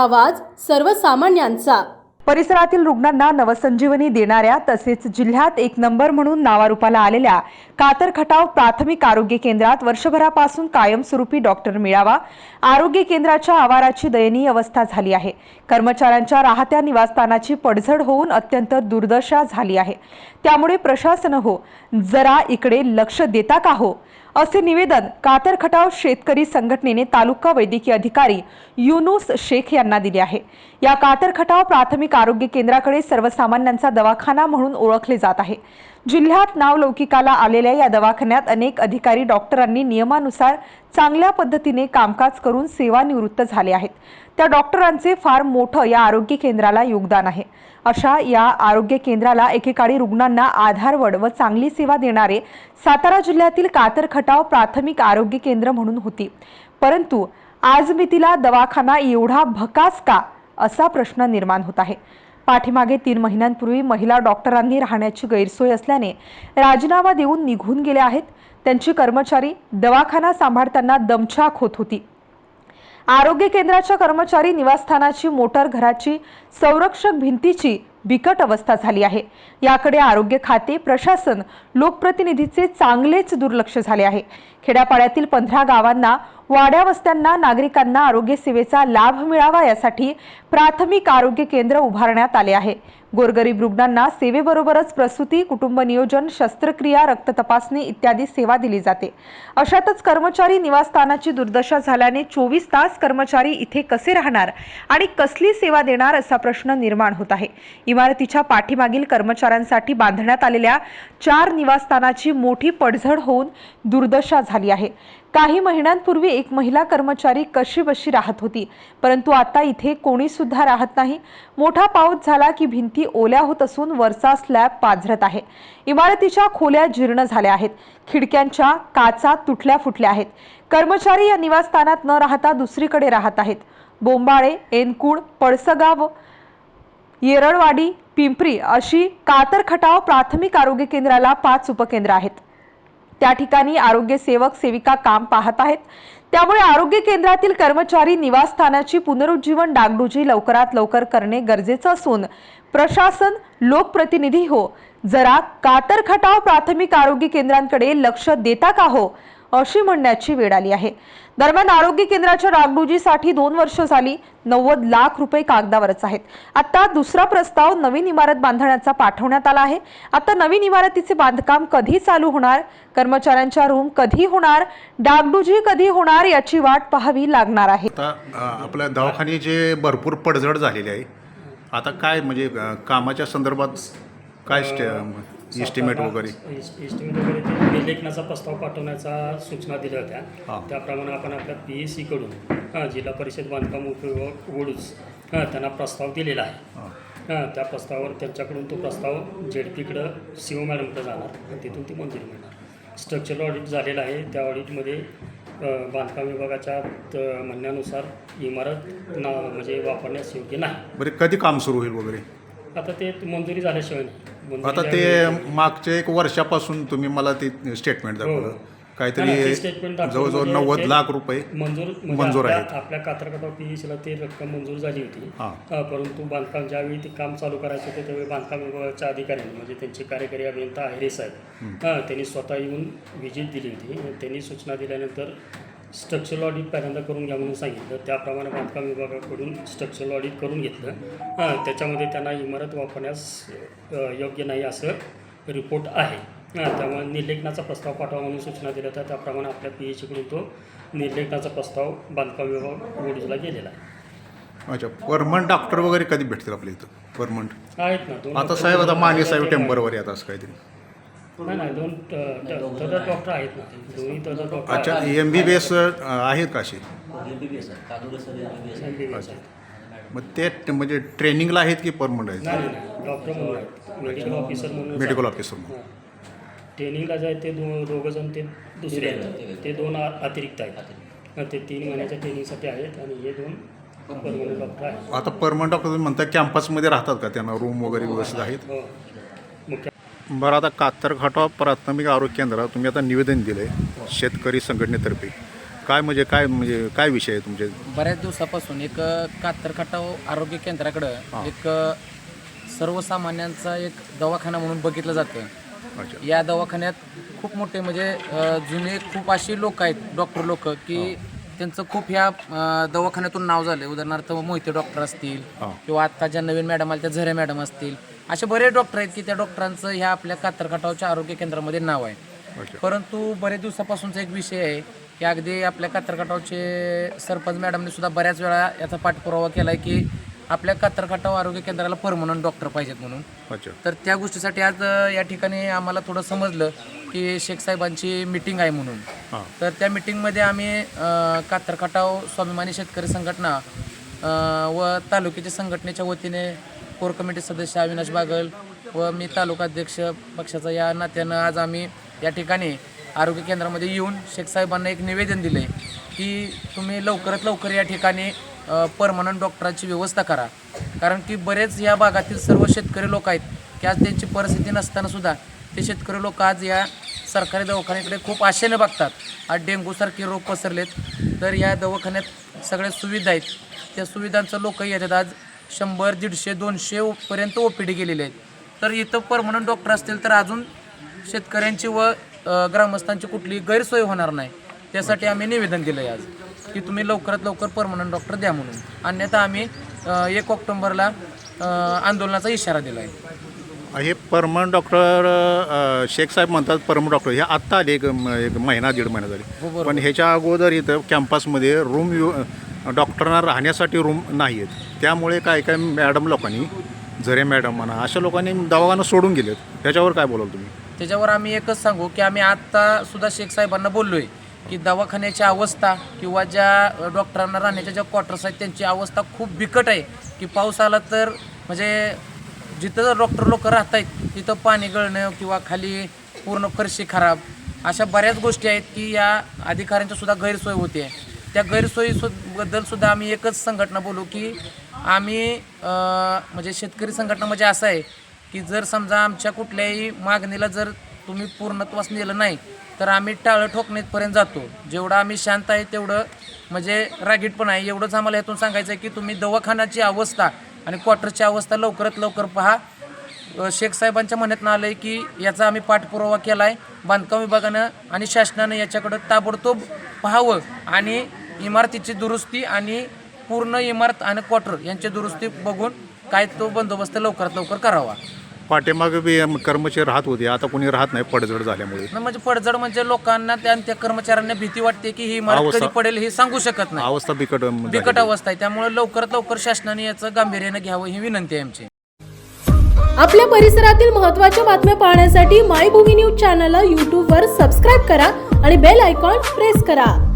आवाज सर्वसामान्यांचा. परिसरातील रुग्णांना नवसंजीवनी देणाऱ्या तसेच जिल्ह्यात एक नंबर म्हणून नावारूपाला आलेल्या कातरखटाव प्राथमिक आरोग्य केंद्रात वर्षभरापासून कायमस्वरूपी डॉक्टर मिळावा आरोग्य केंद्राच्या आवाराची दयनीय अवस्था झाली आहे. कर्मचाऱ्यांच्या राहत्या निवासस्थानाची पडझड होऊन अत्यंत दुर्दशा झाली आहे. त्यामुळे प्रशासन हो जरा इकडे लक्ष देता का हो? असे निवेदन कातरखटाव शेतकरी संघटनेने तालुका वैद्यकीय अधिकारी युनुस शेख यांना दिले आहे. या कातरखटाव प्राथमिक आरोग्य केंद्राकडे सर्वसामान्यांचा दवाखाना म्हणून ओळखले जात आहे. जिल्ह्यात नावलौकिकाला आलेल्या या दवाखान्यात अनेक अधिकारी डॉक्टरांनी नियमानुसार चांगल्या पद्धतीने कामकाज करून सेवानिवृत्त झाले आहेत. त्या डॉक्टरांचे फार मोठं या आरोग्य केंद्राला योगदान आहे. अशा या आरोग्य केंद्राला एकेकाळी रुग्णांना आधारवड व चांगली सेवा देणारे सातारा जिल्ह्यातील कातरखटाव प्राथमिक आरोग्य केंद्र म्हणून होती. परंतु आज मी तिला दवाखाना एवढा भकास का? असा प्रश्न निर्माण होत आहे. पाठीमागे तीन महिन्यांपूर्वी महिला डॉक्टरांनी राहण्याची गैरसोय असल्याने राजीनामा देऊन निघून गेले आहेत. त्यांची कर्मचारी दवाखाना सांभाळताना दमछाक होत होती. आरोग्य केंद्राच्या कर्मचारी निवासस्थानाची मोटर घराची संरक्षक भिंतीची बिकट अवस्था झाली आहे. याकडे आरोग्य खाते प्रशासन लोकप्रतिनिधीचे चांगलेच दुर्लक्ष झाले आहे. खेड्यापाड्यातील पंधरा गावांना वाड्या वस्त्यांना नागरिकांना आरोग्य सेवेचा लाभ मिळावा यासाठी प्राथमिक आरोग्य केंद्र उभारण्यात आले आहे. गोरगरीब रुग्णांना सेवेबरोबरच प्रसूती कुटुंब नियोजन शस्त्रक्रिया रक्त तपासणी इत्यादी सेवा दिली जाते. अशातच कर्मचारी निवासस्थानाची दुर्दशा झाल्याने चोवीस तास कर्मचारी इथे कसे राहणार आणि कसली सेवा देणार असा प्रश्न निर्माण होत आहे. इमारतीच्या पाठीमागील कर्मचाऱ्यांसाठी बांधण्यात आलेल्या चार निवासस्थानाची मोठी पडझड होऊन दुर्दशा झाली आहे. काही महिन्यांपूर्वी एक महिला कर्मचारी कशी बशी राहत होती. परंतु आता इथे कोणी सुद्धा राहत नाही. मोठा पाऊस झाला की भिंती ओल्या होत असून वरचा स्लॅब पाझरत आहे. इमारतीच्या खोल्या जीर्ण झाल्या आहेत. खिडक्यांच्या काचा तुटल्या फुटल्या आहेत. कर्मचारी या निवासस्थानात न राहता दुसरीकडे राहत आहेत. बोंबाळे एनकुळ पळसगाव येरळवाडी पिंपरी अशी कातर खटाव प्राथमिक आरोग्य केंद्राला पाच उपकेंद्र आहेत. त्या ठिकाणी आरोग्य सेवक सेविका काम पाहत आहेत. त्यामुळे आरोग्य केंद्रातील कर्मचारी निवासस्थानाची पुनरुज्जीवन डागडुजी लवकरात लवकर करणे गरजेचं असून प्रशासन लोकप्रतिनिधी हो जरा कातरखटाव प्राथमिक आरोग्य केंद्रांकडे लक्ष देता का हो? अशी म्हणण्याची वेळ आली आहे. दरम्यान आरोग्य केंद्राच्या डागडुजीसाठी दोन वर्ष झाली नव्वद लाख रुपये कागदावरच आहेत. आता दुसरा प्रस्ताव नवीन इमारत बांधण्याचा पाठवण्यात आला आहे. आता नवीन इमारतीचे बांधकाम कधी चालू होणार कर्मचाऱ्यांच्या रूम कधी होणार डागडुजी कधी होणार याची वाट पाहावी लागणार आहे. आपल्या दवाखाने जे दवाखान्याचे भरपूर पडझड झालेली आहे आता काय म्हणजे कामाच्या संदर्भात काय स्टे इस्टिमेट वगैरे. एस्टिमेट वगैरे ते लेखनाचा प्रस्ताव पाठवण्याचा सूचना दिल्या. होत्या. त्याप्रमाणे आपण आपल्या पी एस सीकडून हां जिल्हा परिषद बांधकाम उपयोग वडूच हां त्यांना प्रस्ताव दिलेला आहे. हां. त्या प्रस्तावावर त्यांच्याकडून तो प्रस्ताव झेड पीकडं सी ओ मॅडमकडे जाणार आणि तिथून ती मंजुरी मिळणार. स्ट्रक्चरल ऑडिट झालेलं आहे. त्या ऑडिटमध्ये बांधकाम विभागाच्या त- म्हणण्यानुसार इमारत ना म्हणजे वापरण्यास योग्य नाही. बरे कधी काम सुरू होईल वगैरे? आता ते मंजुरी झाल्याशिवाय नाही. आता ते मागच्या एक वर्षापासून तुम्ही मला ते स्टेटमेंट दाखवलं हो. काहीतरी जवळजवळ म्हणजे नव्वद लाख रुपये मंजूर म्हणजे मंजूर आपल्या- आहेत. आपल्या कात्रकाटा पी ला ते रक्कम मंजूर झाली होती हां. परंतु बांधकाम ज्यावेळी ते काम चालू करायचं होतं त्यावेळी बांधकाम विभागाच्या अधिकाऱ्यांनी म्हणजे त्यांचे कार्यकारी अभियंता आहेरे साहेब हां त्यांनी स्वतः येऊन व्हिजिट दिली होती त्यांनी सूचना दिल्यानंतर स्ट्रक्चरल ऑडिट पहिल्यांदा करून घ्या म्हणून सांगितलं. त्याप्रमाणे बांधकाम विभागाकडून स्ट्रक्चरल ऑडिट करून घेतलं. हां त्याच्यामध्ये त्यांना इमारत वापरण्यास योग्य नाही असं रिपोर्ट आहे. हां त्यामुळे निर्लेखनाचा प्रस्ताव पाठवा म्हणून सूचना दिल्या होत्या. त्याप्रमाणे आपल्या पी एचकडून तो निर्लेखनाचा प्रस्ताव बांधकाम विभाग वडूजला गेलेला आहे. अच्छा परमनंट डॉक्टर वगैरे कधी भेटतील आपल्या इथं? परमनंट? आहेत ना दोन आता साहेब आता माने साहेब टेम्परवर येतात असं काहीतरी. नाही नाही दोन तदर डॉक्टर आहेत ना. दोन्ही तदर डॉक्टर अच्छा एम बी बी एस आहेत का असे आहेत. मग ते ट- म्हणजे ट्रेनिंगला आहेत की परमनंट आहेत? डॉक्टर म्हणून आहेत. मेडिकल ऑफिसर म्हणून मेडिकल ऑफिसर म्हणून. हां. ट्रेनिंगला जे आहेत ते दोन दोघं जण ते दुसरे आहेत. ते दोन अतिरिक्त आहेत. हां, ते तीन महिन्याच्या ट्रेनिंगसाठी आहेत आणि हे दोन परमनंट डॉक्टर आहेत. आता परमनंट डॉक्टर तुम्ही म्हणता कॅम्पसमध्ये राहतात का? त्यांना रूम वगैरे व्यवस्थित आहेत? हो. मुख्य बरं आता कातर खटाव प्राथमिक आरोग्य केंद्रात तुम्ही आता निवेदन दिलं आहे शेतकरी संघटनेतर्फे. काय म्हणजे काय म्हणजे काय विषय आहे तुमचे? बऱ्याच दिवसापासून एक कातर खटाव आरोग्य केंद्राकडं एक सर्वसामान्यांचा एक दवाखाना म्हणून बघितलं जातं. या दवाखान्यात खूप मोठे म्हणजे जुने खूप अशी लोक आहेत डॉक्टर लोक की त्यांचं खूप ह्या दवाखान्यातून नाव झालं उदाहरणार्थ मोहिते डॉक्टर असतील. किंवा आता ज्या नवीन मॅडम आल्या त्या झरे मॅडम असतील. असे बरेच डॉक्टर आहेत की त्या डॉक्टरांचं ह्या आपल्या कातरखटावच्या आरोग्य केंद्रामध्ये नाव आहे. परंतु बरेच दिवसापासूनचा एक विषय आहे की अगदी आपल्या कातरखटावचे सरपंच मॅडमने सुद्धा बऱ्याच वेळा याचा पाठपुरावा केला आहे की आपल्या कातरखटाव आरोग्य केंद्राला परमनंट डॉक्टर पाहिजेत म्हणून. तर त्या गोष्टीसाठी आज या ठिकाणी आम्हाला थोडं समजलं की शेख साहेबांची मिटिंग आहे म्हणून. तर त्या मिटिंगमध्ये आम्ही अ, कातरखटाव स्वाभिमानी शेतकरी संघटना व तालुक्याच्या संघटनेच्या वतीने कोर कमिटी सदस्य अविनाश बागल व मी तालुकाध्यक्ष पक्षाचा या नात्यानं आज आम्ही या ठिकाणी आरोग्य केंद्रामध्ये येऊन शेखसाहेबांना एक निवेदन दिले की तुम्ही लवकरात लवकर या ठिकाणी परमनंट डॉक्टरांची व्यवस्था करा. कारण की बरेच या भागातील सर्व शेतकरी लोक आहेत की आज त्यांची परिस्थिती नसतानासुद्धा ते शेतकरी लोक आज या सरकारी दवाखान्याकडे खूप आशेने बघतात. आज डेंग्यूसारखे रोग पसरलेत. तर या दवाखान्यात सगळ्या सुविधा आहेत. त्या सुविधांचं लोक येतात. आज शंभर दीडशे दोनशे पर्यंत ओ पी डी गेलेले आहेत. तर इथं परमनंट डॉक्टर असतील तर अजून शेतकऱ्यांची व ग्रामस्थांची कुठली गैरसोय होणार नाही. त्यासाठी आम्ही निवेदन दिलं आहे आज की तुम्ही लवकरात लवकर परमनंट डॉक्टर द्या म्हणून. अन्यथा आम्ही एक ऑक्टोंबरला आंदोलनाचा इशारा दिला आहे हे परमनंट डॉक्टर शेख साहेब म्हणतात परमनंट डॉक्टर हे आत्ता आले एक एक महिना दीड महिना हो, झाले बरोबर. पण ह्याच्या अगोदर इथं कॅम्पसमध्ये रूम डॉक्टरांना राहण्यासाठी रूम नाही आहेत त्यामुळे काय काय मॅडम लोकांनी झरे मॅडम म्हणा अशा लोकांनी दवाखाना सोडून गेलेत. त्याच्यावर काय बोलाल तुम्ही? त्याच्यावर आम्ही एकच सांगू की आम्ही आत्ता सुद्धा शेख साहेबांना बोललो आहे की दवाखान्याची अवस्था किंवा ज्या डॉक्टरांना राहण्याच्या ज्या क्वार्टर्स आहेत त्यांची अवस्था खूप बिकट आहे. की पाऊस आला तर म्हणजे जिथं जर डॉक्टर लोक राहत आहेत तिथं पाणी गळणं किंवा खाली पूर्ण फरशी खराब अशा बऱ्याच गोष्टी आहेत की या अधिकाऱ्यांच्या सुद्धा गैरसोय होते. त्या गैरसोयी सुद्धा आम्ही एकच संघटना बोलू की आम्ही म्हणजे शेतकरी संघटना म्हणजे असं आहे की जर समजा आमच्या कुठल्याही मागणीला जर तुम्ही पूर्णत्वास नेलं नाही तर आम्ही टाळं ठोकण्यापर्यंत जातो. जेवढं आम्ही शांत आहे तेवढं म्हणजे रागीट पण आहे. एवढंच आम्हाला यातून सांगायचं आहे की तुम्ही दवाखान्याची अवस्था आणि क्वार्टरची अवस्था लवकरात लवकर पहा. शेख साहेबांच्या म्हणण्यातनं आलं आहे की याचा आम्ही पाठपुरावा केला आहे बांधकाम विभागानं आणि शासनानं याच्याकडं ताबडतोब पाहावं आणि इमारतीची दुरुस्ती आणि पूर्ण इमारत आणि क्वार्टर यांची दुरुस्ती बघून काय तो बंदोबस्त लवकरात लवकर करावा. पाठीमागे बी कर्मचारी राहत होते आता कोणी राहत नाही पडझड झाल्यामुळे. न म्हणजे पडझड म्हणजे लोकांना त्या त्या कर्मचाऱ्यांना भीती वाटते की ही इमारत अवस्था- कधी पडेल हे सांगू शकत नाही. अवस्था बिकट बिकट. अवस्था आहे. त्यामुळे लवकरात लवकर शासनाने याचं गांभीर्यानं घ्यावं ही विनंती आहे आमची. आपल्या परिसरातील महत्त्वाच्या बातम्या पाहण्यासाठी मायभूमी न्यूज चॅनलला यूट्यूबवर सबस्क्राईब करा आणि बेल आयकॉन प्रेस करा.